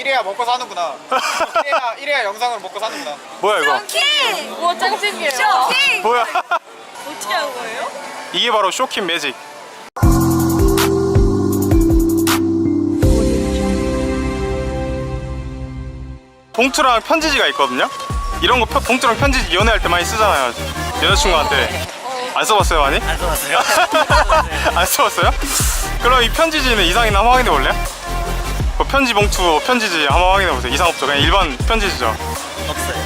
이래야 먹고 사는구나. 이래야 이래야 영상을 먹고 사는구나. 뭐야 이거? 킹! 우와 짱찐이에요. 쇼킹! 뭐야? 어떻게 한 거예요? 이게 바로 쇼킹 매직. 봉투랑 편지지가 있거든요. 이런 거 펴- 봉투랑 편지지 연애할 때 많이 쓰잖아요. 여자친구한테 안 써봤어요 많이? 안 써봤어요? 안 써봤어요? 그럼 이 편지지는 이상이나 한번 확인해 볼래 요? 그 편지 봉투 편지지 한번 확인해 보세요. 이상 없죠? 그냥 일반 편지지죠. 없어요.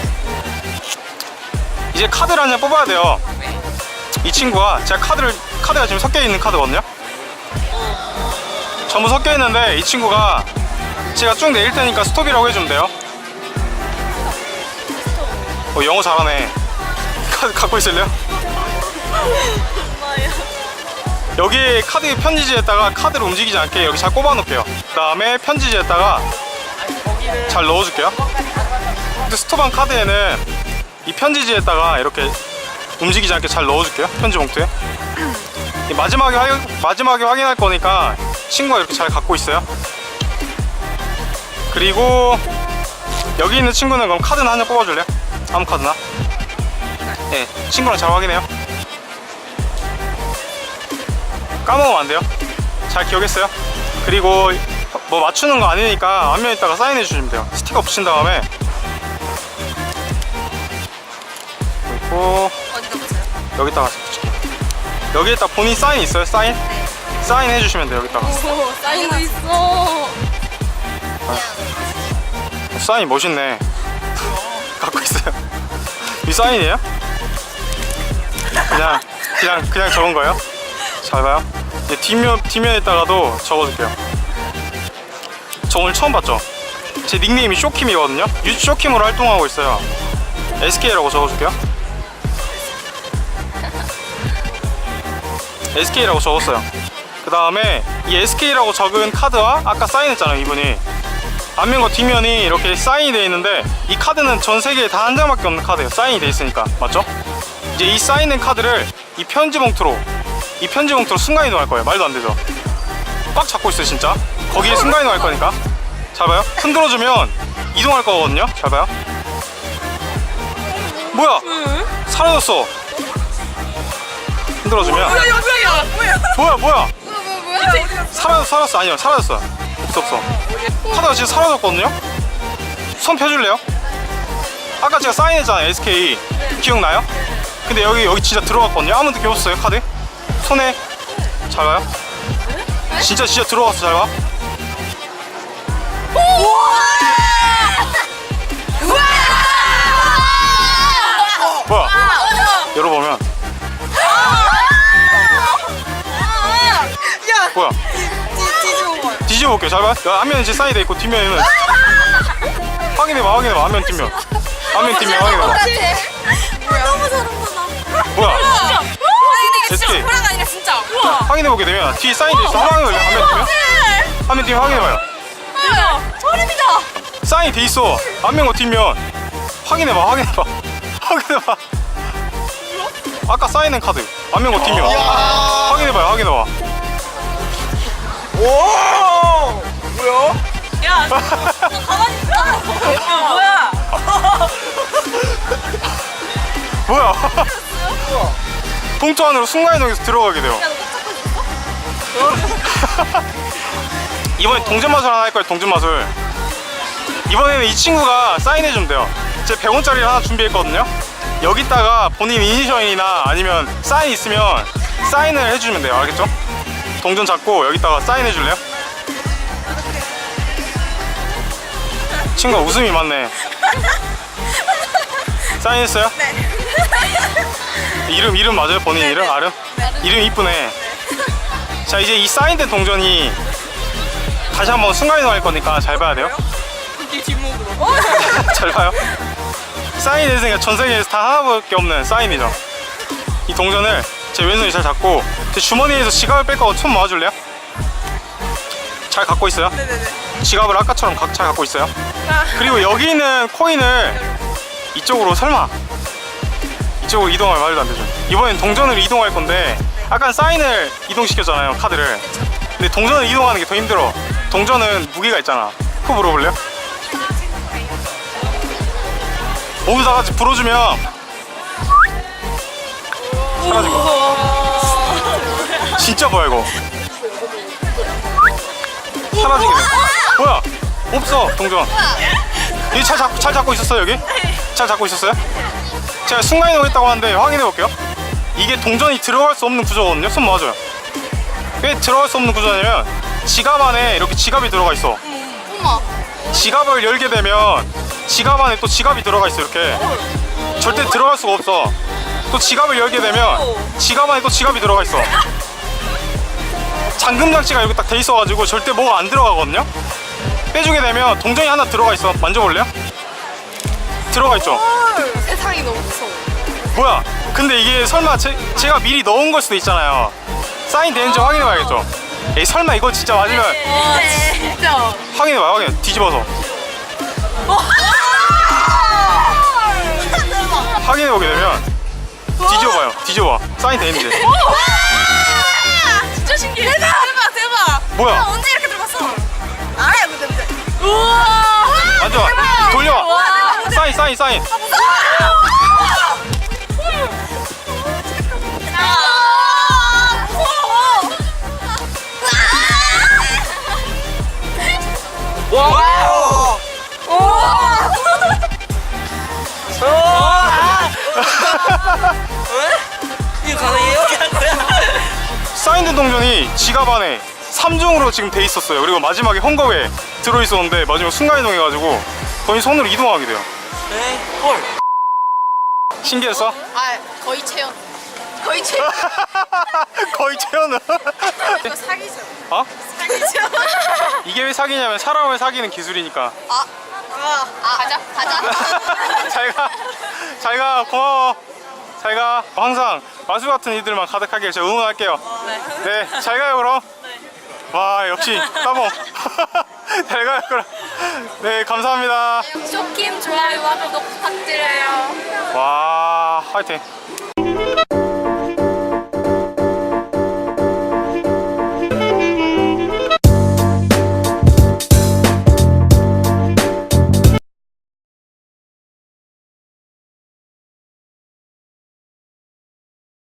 이제 카드를 한 장 뽑아야 돼요. 이 친구가 제가 카드를 카드가 지금 섞여 있는 카드거든요. 전부 섞여 있는데 이 친구가 제가 쭉 내릴 테니까 스톱이라고 해주면 돼요. 어, 영어 잘하네. 카드 갖고 있을래요? 여기 카드 편지지에다가 카드를 움직이지 않게 여기 잘 꼽아 놓을게요. 그 다음에 편지지에다가 잘 넣어줄게요. 스톱한 카드에는 이 편지지에다가 이렇게 움직이지 않게 잘 넣어줄게요. 편지 봉투에. 이 마지막에 확인, 마지막에 확인할 거니까 친구가 이렇게 잘 갖고 있어요. 그리고 여기 있는 친구는 그럼 카드는 한장 뽑아줄래요? 아무 카드나? 네, 친구랑 잘 확인해요. 까먹으면 안 돼요. 잘 기억했어요. 그리고 뭐 맞추는 거 아니니까 앞면 있다가 사인해 주시면 돼요. 스티커 붙인 다음에 그리고 어디다 보세요? 여기다가 붙일게요. 여기에다 본인 사인 있어요? 사인? 사인 해주시면 돼요. 여기다가 오 사인도 있어. 사인 멋있네. 갖고 있어요. 이 사인이에요? 그냥 그냥 그냥 적은 거예요? 잘 봐요. 이제 뒷면 뒷면에다가도 적어줄게요. 저 오늘 처음 봤죠? 제 닉네임이 쇼킴이거든요. 유 쇼킴으로 활동하고 있어요. SK라고 적어줄게요. SK라고 적었어요. 그 다음에 이 SK라고 적은 카드와 아까 사인했잖아요, 이분이. 앞면과 뒷면이 이렇게 사인이 되어 있는데 이 카드는 전 세계에 단 한 장밖에 없는 카드예요. 사인이 되어 있으니까. 맞죠? 이제 이 사인된 카드를 이 편지 봉투로 이 편지 봉투로 순간 이동할 거예요. 말도 안 되죠? 꽉 잡고 있어요, 진짜. 거기에 순간 이동할 거니까. 잘 봐요. 흔들어주면 이동할 거거든요. 잘 봐요. 뭐야? 사라졌어. 흔들어주면 영상이야. 뭐야? 뭐야 뭐야? 뭐야? 사라졌어 사라졌어 아니요 사라졌어 없어 없어 카드가 진짜 사라졌거든요 손 펴줄래요? 아까 제가 사인했잖아요 SK 기억나요? 근데 여기 여기 진짜 들어갔거든요 아무도 없어요 카드 손에 잘 봐요? 진짜 진짜 들어갔어 잘봐 뭐야? 열어보면. 뭐야? 뒤집어 봐. 뒤집어 볼게요 잘 봐. 야, 앞면은 이제 사인돼 있고 뒷면에는. 확인해봐 확인해봐 앞면 뒷면. 앞면 뒷면 확인해봐 확인해보게 되면 뒤에 사인돼 있어 한번 확인해볼래 앞면? 뒷면 앞면 뒷면 확인해봐요. 소름이다. 사인이 돼 있어. 앞면과 뒷면 확인해봐 확인해봐. 확인해봐. 아까 사인된 카드. 앞면과 뒷면. 확인해봐요 확인해봐. 오! 뭐야? 야, 너 가만히 있어. 야, 뭐야? 뭐야? 봉투 안으로 순간이동해서 들어가게 돼요 이번에 동전 마술 하나 할 거예요 동전 마술 이번에는 이 친구가 사인해 주면 돼요 제 100원짜리를 하나 준비했거든요 여기다가 본인 이니셜이나 아니면 사인 있으면 사인을 해주면 돼요 알겠죠? 동전 잡고 여기다가 사인해 줄래요? 친구가 웃음이 많네 사인했어요? 네 이름 이름 맞아요 본인 이름? 아름? 이름 이쁘네 자 이제 이 사인된 동전이 다시 한번 순간이동 할 거니까 잘 봐야 돼요 이게 뒷목으로. 잘 봐요. 사인이 됐으니까 전 세계에서 다 하나밖에 없는 사인이죠. 이 동전을 제 왼손이 잘 잡고 제 주머니에서 지갑을 뺄 거고 손 모아줄래요? 잘 갖고 있어요. 네네네. 지갑을 아까처럼 각- 잘 갖고 있어요. 그리고 여기 있는 코인을 이쪽으로 설마 이쪽으로 이동할 말도 안 되죠. 이번엔 동전으로 이동할 건데 아까 사인을 이동시켰잖아요 카드를. 근데 동전을 이동하는 게 더 힘들어. 동전은 무게가 있잖아. 그거 물어볼래요? 모두 다 같이 불어주면 사라지고 진짜 뭐야 이거 사라지게 돼 뭐야 없어 동전 여기 잘, 잡, 잘 잡고 있었어요 여기? 잘 잡고 있었어요? 제가 순간이동 했다고 하는데 확인해 볼게요 이게 동전이 들어갈 수 없는 구조거든요. 손 맞아요. 왜 들어갈 수 없는 구조냐면 지갑 안에 이렇게 지갑이 들어가 있어. 엄마. 지갑을 열게 되면 지갑 안에 또 지갑이 들어가 있어 이렇게. 절대 들어갈 수가 없어. 또 지갑을 열게 되면 지갑 안에 또 지갑이 들어가 있어. 잠금 장치가 여기 딱 돼 있어가지고 절대 뭐가 안 들어가거든요? 빼주게 되면 동전이 하나 들어가 있어. 만져볼래요? 들어가 있죠? 세상이 너무 무서워. 뭐야 근데 이게 설마 제, 제가 미리 넣은 걸 수도 있잖아요. 사인 되는지 확인해 봐야겠죠. 에이 설마 이거 진짜 맞으면 와 진짜. 확인해 봐요 확인해 뒤집어서. 확인해 보게 되면 뒤집어 봐요. 뒤집어 사인 돼 있는데 진짜 신기해. 대박. 대박 대박. 뭐야? 언제 이렇게 들어갔어? 알아요 근데 근데. 우와. 완전 돌려 와. 사인 사인 사인. 아, 와. 우와. 이거 가능해요? 사인된 동전이 지갑 안에 3중으로 지금 돼 있었어요 그리고 마지막에 헝겊에 들어 있었는데 마지막 순간 이동해가지고 거의 손으로 이동하게 돼요 네. 헐. 신기했어? 아 거의 체험. 거의 체험. 거의 채연은 사기냐면 사람을 사기는 기술이니까. 아. 아 가자. 가자. 잘가. 잘가. 고마워. 잘가. 항상 마수 같은 이들만 가득하게 제가 응원할게요. 네. 잘 가요 그럼. 와 역시 따봉. 잘 가요 그럼. 네 감사합니다. 쇼킴 좋아요와 구독 부탁드려요. 와 화이팅